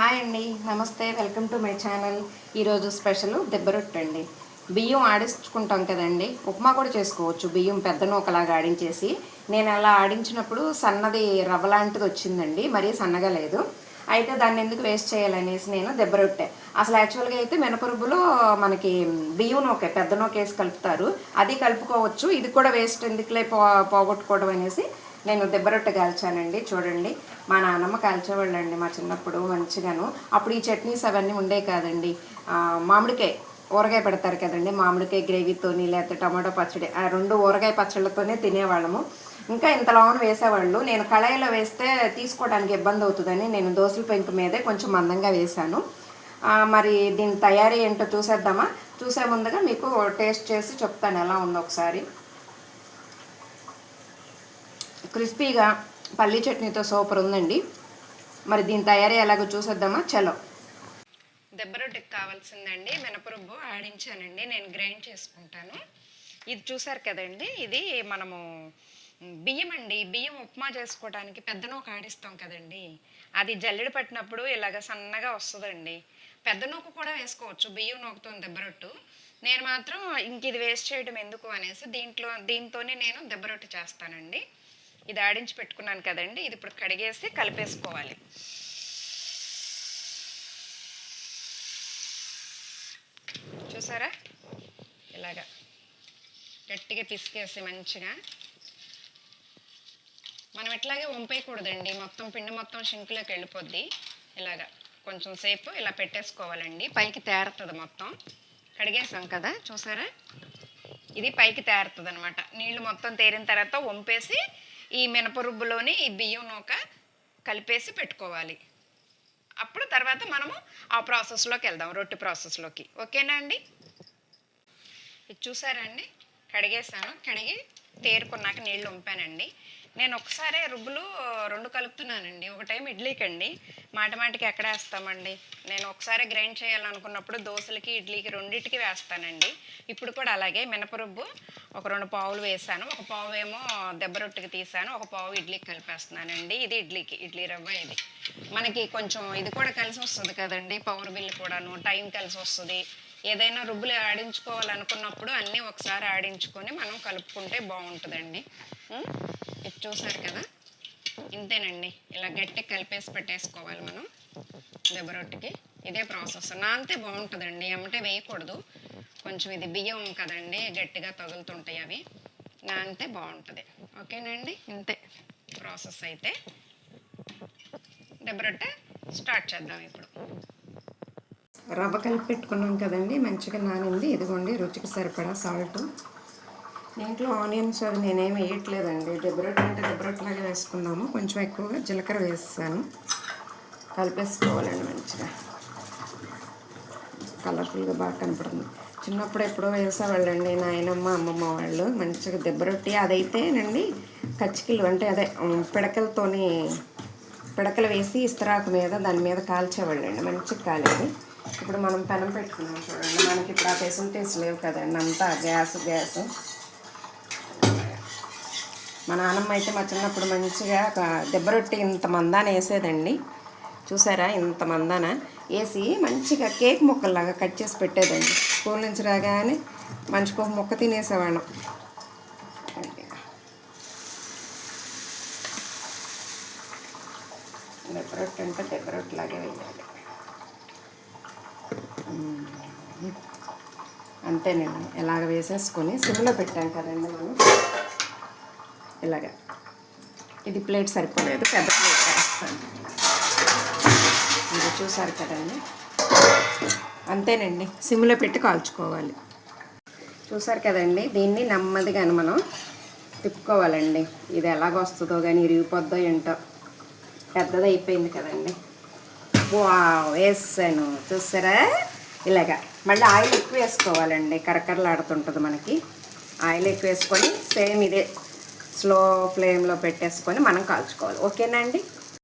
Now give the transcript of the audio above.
Hi అండి నమస్తే welcome to my channel. ఈరోజు స్పెషల్ దెబ్బ అండి బియ్యం ఆడించుకుంటాం కదండి ఉప్మా కూడా చేసుకోవచ్చు. బియ్యం పెద్ద నూకలాగా ఆడించేసి నేను అలా ఆడించినప్పుడు సన్నది రవ్వ లాంటిది వచ్చిందండి మరీ సన్నగా లేదు. అయితే దాన్ని ఎందుకు వేస్ట్ చేయాలనేసి నేను దెబ్బరొట్టే అసలు యాక్చువల్గా అయితే మినపరుబ్బులో మనకి బియ్యం నూకే పెద్ద నోకేసి కలుపుతారు. అది కలుపుకోవచ్చు. ఇది కూడా వేస్ట్ ఎందుకులే పో పోగొట్టుకోవడం అనేసి నేను దెబ్బరొట్ట కాల్చానండి చూడండి. మా నాన్నమ్మ కాల్చేవాళ్ళండి మా చిన్నప్పుడు మంచిగాను. అప్పుడు ఈ చట్నీస్ అవన్నీ ఉండే కాదండి. మామిడికాయ ఊరగాయ పెడతారు కదండి మామిడికాయ గ్రేవీతోని లేకపోతే టమాటో పచ్చడి ఆ రెండు ఊరగాయ పచ్చళ్ళతోనే తినేవాళ్ళము. ఇంకా ఇంత లోన్ వేసేవాళ్ళు. నేను కళాయిలో వేస్తే తీసుకోవడానికి ఇబ్బంది అవుతుందని నేను దోశల పెంకు మీదే కొంచెం మందంగా వేశాను. మరి దీని తయారీ ఏంటో చూసేద్దామా? చూసే ముందుగా మీకు టేస్ట్ చేసి చెప్తాను ఎలా ఉందో ఒకసారి. క్రిస్పీగా పల్లీ చట్నీతో సూపర్ ఉందండి. మరి దీని తయారీ ఎలాగో చూసేద్దామా? చలో. దెబ్బ రొట్టెకి కావాల్సిందండి. మినపరుబ్బు ఆడించానండి. నేను గ్రైండ్ చేసుకుంటాను. ఇది చూసారు కదండి? ఇది మనము బియ్యం అండి. బియ్యం ఉప్మా చేసుకోవడానికి పెద్ద నూక ఆడిస్తాం కదండి. అది జల్లెడ పట్టినప్పుడు ఇలాగ సన్నగా వస్తుందండి. పెద్ద నూక కూడా వేసుకోవచ్చు. బియ్యం నూకతో దెబ్బరొట్టు నేను మాత్రం ఇంక ఇది వేస్ట్ చేయడం ఎందుకు అనేసి దీంట్లో దీంతోనే నేను దెబ్బరొట్టు చేస్తానండి. ఇది ఆడించి పెట్టుకున్నాను కదండి. ఇది ఇప్పుడు కడిగేసి కలిపేసుకోవాలి. చూసారా? ఇలాగా గట్టిగా పిసికేసి మంచిగా. మనం ఎట్లాగే వంపేయకూడదండి. మొత్తం పిండి మొత్తం షింకులోకి వెళ్ళిపోద్ది. ఇలాగా కొంచెం సేపు ఇలా పెట్టేసుకోవాలండి. పైకి తేరుతుంది మొత్తం. కడిగేసాం కదా? చూసారా? ఇది పైకి తేరుతుంది అనమాట నీళ్ళు మొత్తం తేరిన తర్వాత వంపేసి ఈ మినపరుబ్బులోని ఈ బియ్యం నూక కలిపేసి పెట్టుకోవాలి. అప్పుడు తర్వాత మనము ఆ ప్రాసెస్లోకి వెళ్దాం రొట్టె ప్రాసెస్లోకి ఓకేనా అండి? ఇది చూసారండి కడిగేసాను. కడిగి తేరుకున్నాక నీళ్ళు ఉంపానండి. నేను ఒకసారే రుబ్బులు రెండు కలుపుతున్నానండి. ఒక టైం ఇడ్లీకి అండి మాట మాటికి ఎక్కడ వేస్తామండి? నేను ఒకసారి గ్రైండ్ చేయాలనుకున్నప్పుడు దోశలకి ఇడ్లీకి రెండింటికి వేస్తానండి. ఇప్పుడు కూడా అలాగే మినపరుబ్బు ఒక రెండు పావులు వేసాను. ఒక పావు ఏమో దెబ్బ రొట్టెకి తీసాను. ఒక పావు ఇడ్లీకి కలిపేస్తున్నానండి. ఇది ఇడ్లీకి ఇడ్లీ రవ్వ ఇది. మనకి కొంచెం ఇది కూడా కలిసి వస్తుంది కదండి పవర్ బిల్ కూడాను. టైం కలిసి వస్తుంది. ఏదైనా రుబ్బులు ఆడించుకోవాలనుకున్నప్పుడు అన్నీ ఒకసారి ఆడించుకొని మనం కలుపుకుంటే బాగుంటుందండి. ఇది చూసారు కదా? ఇంతేనండి. ఇలా గట్టి కలిపేసి పెట్టేసుకోవాలి మనం దెబ్బ రొట్టెకి. ఇదే ప్రాసెస్. నాంతే బాగుంటుందండి. ఏమంటే వేయకూడదు. కొంచెం ఇది బియ్యం కదండి గట్టిగా తగులుతుంటాయి అవి. నాంతే బాగుంటుంది. ఓకేనండి? ఇంతే ప్రాసెస్ అయితే. దెబ్బ రొట్టె స్టార్ట్ చేద్దాం ఇప్పుడు. రవ్వ కలిపి పెట్టుకున్నాం కదండి మంచిగా నానింది. ఇదిగోండి రుచికి సరిపడా సాల్ట్ దీంట్లో ఆనియన్స్ అవి నేనేం వేయట్లేదండి. దెబ్బరొట్టు అంటే దెబ్బరొట్టులాగా వేసుకున్నాము కొంచెం ఎక్కువగా జీలకర్ర వేస్తాను కలిపేసుకోవాలండి మంచిగా. కలర్ఫుల్గా బాగా కనపడుతుంది. చిన్నప్పుడు ఎప్పుడో వేసేవాళ్ళండి నాయనమ్మ అమ్మమ్మ వాళ్ళు. మంచిగా దెబ్బరొట్టి అదైతేనండి కచ్చికిలు అంటే అదే పిడకలతోని పిడకలు వేసి ఇస్తరాకు మీద దాని మీద కాల్చేవాళ్ళండి. మంచిగా కాలేదు. ఇప్పుడు మనం పెనం పెట్టుకున్నాం చూడండి. మనకి ఇప్పుడు ఆ ఫెసిలిటీస్ లేవు కదండి అంతా గ్యాస్ గ్యాస్. మా నాన్నమ్మ అయితే మా చిన్నప్పుడు మంచిగా ఒక దెబ్బరొట్టి ఇంత మందాన వేసేదండి. చూసారా? ఇంత మందాన వేసి మంచిగా కేక్ ముక్కల్లాగా కట్ చేసి పెట్టేదండి. స్కూల్ నుంచి రాగానే మంచిగా ఒక ముక్క తినేసేవాళ్ళం. దెబ్బరొట్టి అంటే దెబ్బరొట్టి లాగే వేయాలి. అంతేనండి ఇలాగ వేసేసుకొని సిమ్లో పెట్టాం కదండి మనం ఇలాగ. ఇది ప్లేట్ సరిపోలేదు పెద్ద ప్లేట్ వేస్తాను. ఇది చూసారు కదండి. అంతేనండి సిమ్లో పెట్టి కాల్చుకోవాలి. చూసారు కదండి దీన్ని నెమ్మదిగాను మనం తిప్పుకోవాలండి. ఇది ఎలాగొస్తుందో కానీ ఇరిగిపోద్దో ఏంటో. పెద్దది అయిపోయింది కదండి. వా వేసాను. చూసారా? ఇలాగా. మళ్ళీ ఆయిల్ ఎక్కువ వేసుకోవాలండి. కరకరలాడుతుంటుంది మనకి. ఆయిల్ ఎక్కువ వేసుకొని సేమ్ ఇదే స్లో ఫ్లేమ్లో పెట్టేసుకొని మనం కాల్చుకోవాలి. ఓకేనా అండి?